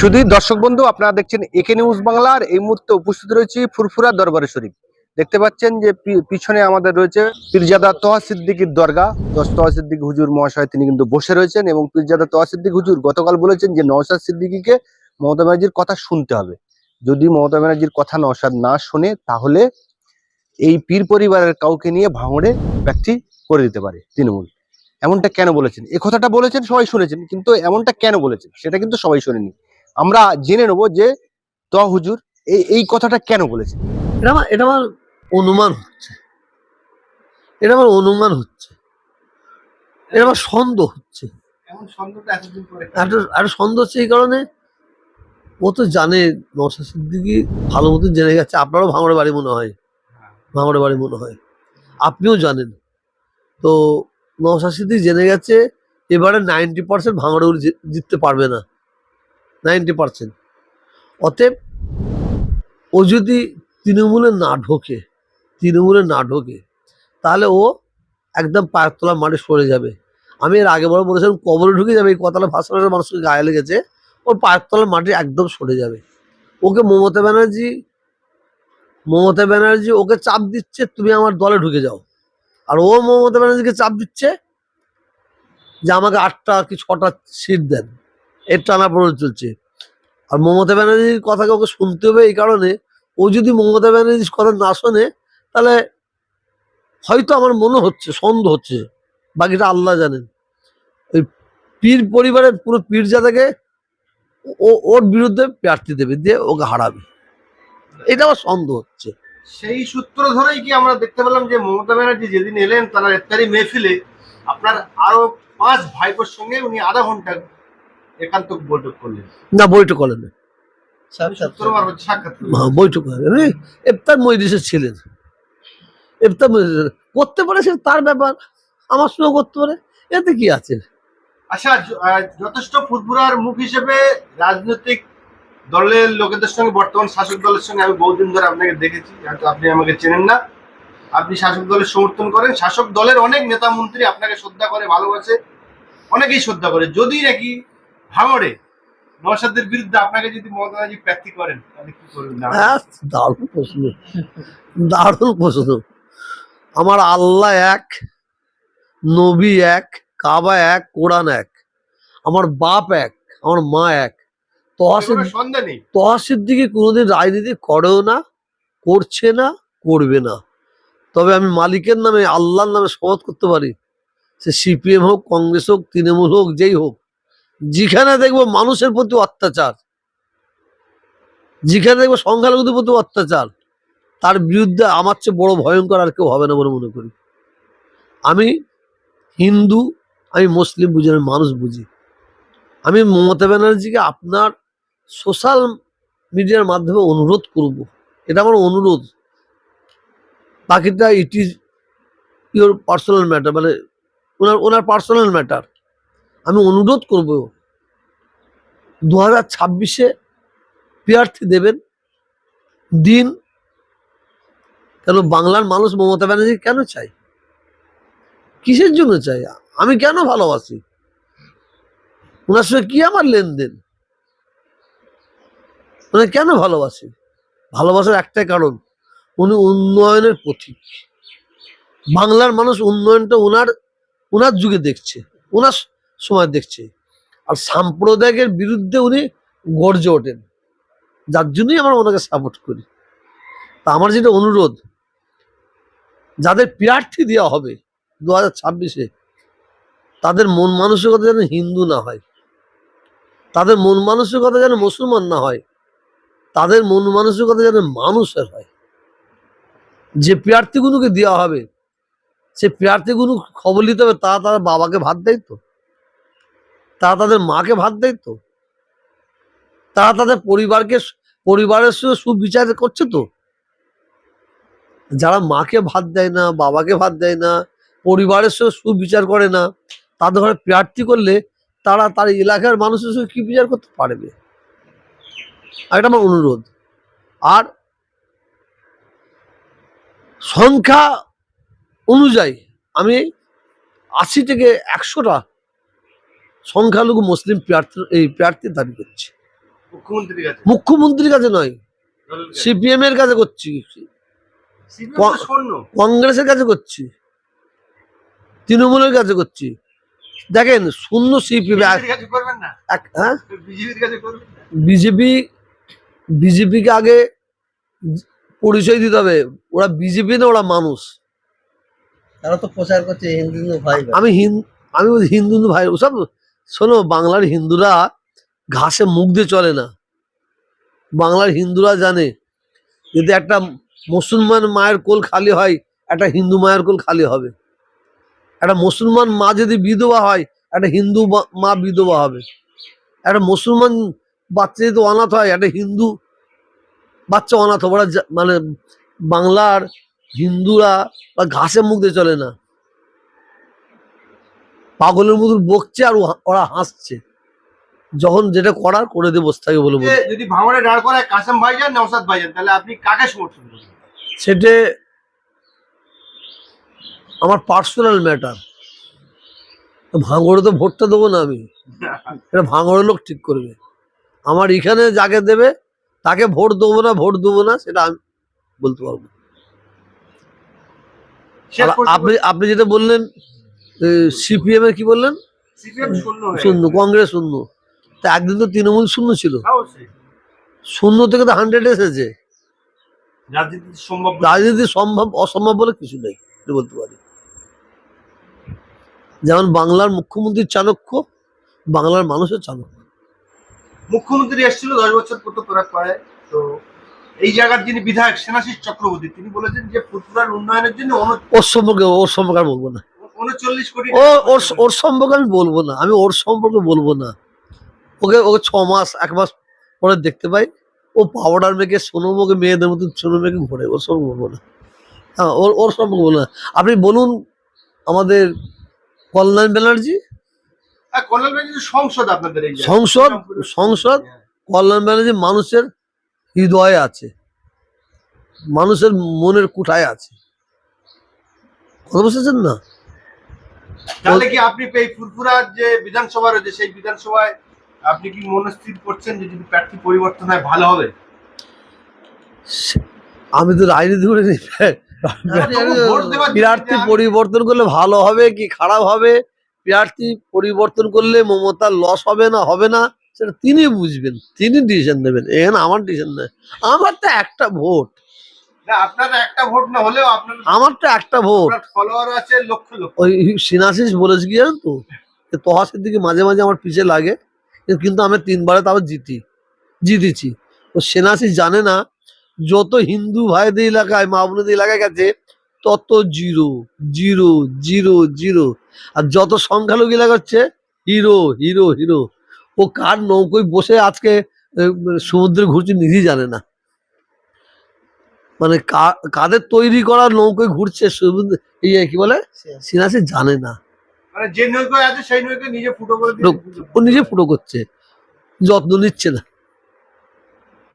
শুধুই দর্শক বন্ধু, আপনারা দেখছেন একে নিউজ বাংলার এই মুহূর্তে উপস্থিত রয়েছে ফুরফুরা দরবারে শরীফ। দেখতে পাচ্ছেন যে পিছনে আমাদের রয়েছে পীরজাদা তোহা সিদ্দিকির দরগা তোহা সিদ্দিক হুজুর মহাশয়, তিনি কিন্তু বসে রয়েছেন, এবং পীরজাদা তোহা সিদ্দিক হুজুর গতকাল বলেছেন যে নওশাদ সিদ্দিকিকে মমতা ব্যানার্জির কথা শুনতে হবে। যদি মমতা ব্যানার্জির কথা নওশাদ না শোনে, তাহলে এই পীর পরিবারের কাউকে নিয়ে ভাঙড়ে ব্যক্তি করে দিতে পারে তৃণমূল। এমনটা কেন বলেছেন? এ কথাটা বলেছেন, সবাই শুনেছেন, কিন্তু এমনটা কেন বলেছেন? সেটা কিন্তু সবাই শোনেনি। আমরা জেনে নেব যে ত হুজুর এই এই কথাটা কেন বলেছে? এটা আমার এটা আমার অনুমান হচ্ছে। এটা আমার অনুমান হচ্ছে। এটা আমার সন্দেহ হচ্ছে। এমন সন্দেহটা এতদিন পরে। একটা একটা সন্দেহ হচ্ছে এই কারণে ও তো জানে নশা সিদ্দিকি ভালো মতো জেনে গেছে। আপনারও ভাঙড়ে বাড়ি মনে হয়। ভাঙড়ে বাড়ি মনে হয়। আপনিও জানেন। তো নশা সিদ্দিক জেনে গেছে এবারে নাইনটি পার্সেন্ট ভাঙড়ে জিততে পারবে না। Ninety percent. অতএব ও যদি তৃণমূলে না ঢোকে, তৃণমূলে না ঢোকে, তাহলে ও একদম পায়ের তলা মাঠে সরে যাবে। আমি এর আগে বড় বলেছিলাম, কবরে ঢুকে যাবে, এই কথাটা ভাষণের মানুষকে গায়ে লেগেছে, ওর পায়ের তলার মাটি একদম সরে যাবে। ওকে মমতা ব্যানার্জি মমতা ব্যানার্জি ওকে চাপ দিচ্ছে, তুমি আমার দলে ঢুকে যাও। আর ও মমতা ব্যানার্জিকে চাপ দিচ্ছে যে আমাকে আটটা কি ছটা সিট দেন। এর টানা পড়ে চলছে। আর মমতা ব্যানার্জির কথাকে ওকে শুনতে হবে এই কারণে, ও যদি মমতা ব্যানার্জির কথা না শোনে, তাহলে হয়তো আমার মনে হচ্ছে, সন্দেহ হচ্ছে, বাকিটা আল্লাহ জানেন। ওই পীর পরিবারের পুরো পীরজাদাকে ও, ওর বিরুদ্ধে প্রার্থী দেবে, দিয়ে ওকে হারাবে। এটা আমার সন্দেহ হচ্ছে। সেই সূত্র ধরেই কি আমরা দেখতে পেলাম যে মমতা ব্যানার্জি যেদিন এলেন, তার ইফতারি মেহফিলে আপনার আরও পাঁচ ভাইপোর সঙ্গে উনি আধা ঘণ্টা একান্ত বৈঠক করলেন। না বৈঠক করেন। হ্যাঁ, বৈঠক করেন উনি ইফতার ছিলেন। করতে পারে সে তার ব্যাপার। আমার সঙ্গে করতে পারে। এতে কি আছে? আচ্ছা যথেষ্ট ফুরফুরার মুখ হিসেবে রাজনৈতিক দলের লোকেদের সঙ্গে বর্তমান শাসক দলের সঙ্গে আমি বহুদিন ধরে আপনাকে দেখেছি। হয়তো আপনি আমাকে চেনেন না। আপনি শাসক দলের সমর্থন করেন। শাসক দলের অনেক নেতা মন্ত্রী আপনাকে শ্রদ্ধা করে ভালোবাসে। অনেকেই শ্রদ্ধা করে। যদি নাকি ভাঙড়ে নওশাদের বিরুদ্ধে আপনাকে যদি মমতা ব্যানার্জি প্রার্থী করেন তাহলে কি করবেন? না হ্যাঁ দারুণ প্রশ্ন। দারুণ প্রশ্ন। আমার আল্লাহ এক নবী এক কাবা এক কোরআন এক। আমার বাপ এক আমার মা এক। দিকে কোনোদিন রাজনীতি করেও না করছে না করবে না। তবে আমি মালিকের নামে আল্লাহর নামে শপথ করতে পারি। সে সিপিএম হোক কংগ্রেস হোক তৃণমূল হোক যেই হোক। যেখানে দেখব মানুষের প্রতি অত্যাচার, যেখানে দেখব সংখ্যালঘুদের প্রতি অত্যাচার, তার বিরুদ্ধে আমার চেয়ে বড় ভয়ঙ্কর আর কেউ হবে না বলে মনে করি। আমি হিন্দু, আমি মুসলিম বুঝি, আমি মানুষ বুঝি। আমি মমতা ব্যানার্জিকে আপনার সোশ্যাল মিডিয়ার মাধ্যমে অনুরোধ করব। এটা আমার অনুরোধ। বাকিটা it is your personal matter মানে ওনার ওনার পার্সোনাল ম্যাটার আমি অনুরোধ করব দু হাজার ছাব্বিশে প্রার্থী দেবেন। দিন কেন বাংলার মানুষ মমতা ব্যানার্জি কেন চাই কিসের জন্য চাই আমি কেন ভালোবাসি? ওনার সঙ্গে কি আমার লেনদেন? মানে কেন ভালোবাসি? ভালোবাসার একটাই কারণ, উনি উন্নয়নের পথিক। বাংলার মানুষ উন্নয়নটা ওনার ওনার যুগে দেখছে। ওনার সময় দেখছে। আর সাম্প্রদায়িকের বিরুদ্ধে উনি গর্জে ওঠেন। যার জন্যই আমরা ওনাকে সাপোর্ট করি। তা আমার যেটা অনুরোধ, যাদের প্রার্থী দেওয়া হবে দু হাজার ছাব্বিশে, তাদের মন মানসিকতা যেন হিন্দু না হয়। তাদের মন মানসিকতা যেন মুসলমান না হয়। তাদের মন মানসিকতা যেন মানুষের হয়। যে প্রার্থীগুলোকে দেওয়া হবে, সে প্রার্থীগুলো খবর নিতে হবে, তারা তাদের বাবাকে ভাত দেয় তো। তারা তাদের মাকে ভাত দেয় তো? তারা তাদের পরিবারকে পরিবারের সঙ্গে সুবিচার করছে তো? যারা মাকে ভাত দেয় না, বাবাকে ভাত দেয় না, পরিবারের সঙ্গে সুবিচার করে না, তাদের ঘরে প্রার্থী করলে তারা তার এলাকার মানুষের সঙ্গে কি বিচার করতে পারবে? এটা আমার অনুরোধ। আর সংখ্যা অনুযায়ী আমি আশি থেকে একশোটা সংখ্যালঘু মুসলিম প্রার্থী এই প্রার্থী দাবি করছি। মুখ্যমন্ত্রীর কাছে? মুখ্যমন্ত্রীর কাছে নয় সিপিএম এর কাছে করছি। কংগ্রেসের কাছে করছি। তৃণমূলের কাছে করছি। দেখেন শূন্য সিপিএম বিজেপির কাছে করবেন হ্যাঁ? বিজেপি বিজেপিকে আগে পরিচয় দিতে হবে। ওরা বিজেপি না ওরা মানুষ। তারা তো প্রচার করছে হিন্দু ভাই ভাই। আমি হিন্দু আমি হিন্দু হিন্দু ভাই ওসব শোনো, বাংলার হিন্দুরা ঘাসে মুখ দিয়ে চলে না। বাংলার হিন্দুরা জানে, যদি একটা মুসলমান মায়ের কোল খালি হয়, একটা হিন্দু মায়ের কোল খালি হবে। একটা মুসলমান মা যদি বিধবা হয়, একটা হিন্দু মা- বিধবা হবে। একটা মুসলমান বাচ্চা যদি অনাথ হয়, একটা হিন্দু বাচ্চা অনাথ হবে। মানে বাংলার হিন্দুরা বা ঘাসে মুখ দিয়ে চলে না। পাগলের মতন বকছে আর ওরা হাসছে। যখন যেটা করার করে দেবো থাকে বলে বলে যদি ভাঙড়ে দাঁড় করায় কাসেম ভাইজান নওসাদ ভাইজান তাহলে আপনি কাকে সমর্থন করবেন? সেটা আমার পার্সোনাল ম্যাটার ভাঙড়ে তো ভোটটা দেবো না আমি। এটা ভাঙড়ের লোক ঠিক করবে। আমার এখানে যাকে দেবে তাকে ভোট দেবো না ভোট দেবো না সেটা আমি বলতে পারব আপনি আপনি যেটা বললেন সিপিএম এর কি বললেন? শূন্য কংগ্রেস শূন্য। তা একদিন তো তৃণমূল শূন্য ছিল। শূন্য থেকে তো হান্ড্রেড এসেছে। রাজনীতি সম্ভব অসম্ভব বলে কিছু নেই বলতে পারি। যেমন বাংলার মুখ্যমন্ত্রী চাণক্য বাংলার মানুষের চাণক্য। মুখ্যমন্ত্রী এসেছিল দশ বছর পর্যন্ত প্রয়োগ করে। তো এই জায়গার যিনি বিধায়ক সেনাশিস চক্রবর্তী তিনি বলেছেন যে ফুটপুরার উন্নয়নের জন্য উন- ওর সম্পর্কে ওর সম্পর্কে বলব না। ও ওর ওর সম্পর্কে আমি বলব না আমি ওর সম্পর্কে বলব না। ওকে ওকে ছ মাস এক মাস পরে দেখতে পাই। ও পাউডার মেখে সোনো মুখে মেয়েদের মতো সোনো মেখে ঘোরে ওর সম্পর্কে বলব না। হ্যাঁ ওর ওর সম্পর্কে বলব না। আপনি বলুন আমাদের কল্যাণ ব্যানার্জি। ব্যানার্জি সংসদ আপনাদের সংসদ সংসদ কল্যাণ ব্যানার্জি মানুষের হৃদয়ে আছে। মানুষের মনের কুঠায় আছে। কথা বুঝতেছেন না? তাহলে কি আপনি এই ফুরফুরার যে বিধানসভা রয়েছে সেই বিধানসভায় আপনি কি মনস্থির করছেন যে যদি প্রার্থী পরিবর্তন হয় ভালো হবে? আমি তো রাজনীতি করে প্রার্থী পরিবর্তন করলে ভালো হবে কি খারাপ হবে? প্রার্থী পরিবর্তন করলে মমতার লস হবে না হবে না? সেটা তিনি বুঝবেন তিনি ডিসিশন নেবেন। এখানে আমার ডিসিশন নেই আমার তো একটা ভোট আমার তো একটা ভোট। ওই বলেছে কি জানেন তো? তহাসের দিকে মাঝে মাঝে আমার পিছে লাগে কিন্তু আমি তিনবারে তাও জিতি জিতেছি। জানে না যত হিন্দু ভাইদের এলাকায় মা বোনদের এলাকায় গেছে তত জিরো জিরো জিরো জিরো। আর যত সংখ্যালঘু এলাকা হচ্ছে হিরো হিরো হিরো। ও কার নৌকোয় বসে আজকে সমুদ্রে ঘুরছে নিজেই জানে না। মানে কা- কাদের তৈরি করা নৌকোয় ঘুরছে ইয়ে কি বলে? সিনাসি জানে না। মানে যে নৌকায় আছে সেই নৌকায় নিজে ফুটো করে ও নিজে ফুটো করছে। যত্ন নিচ্ছে না।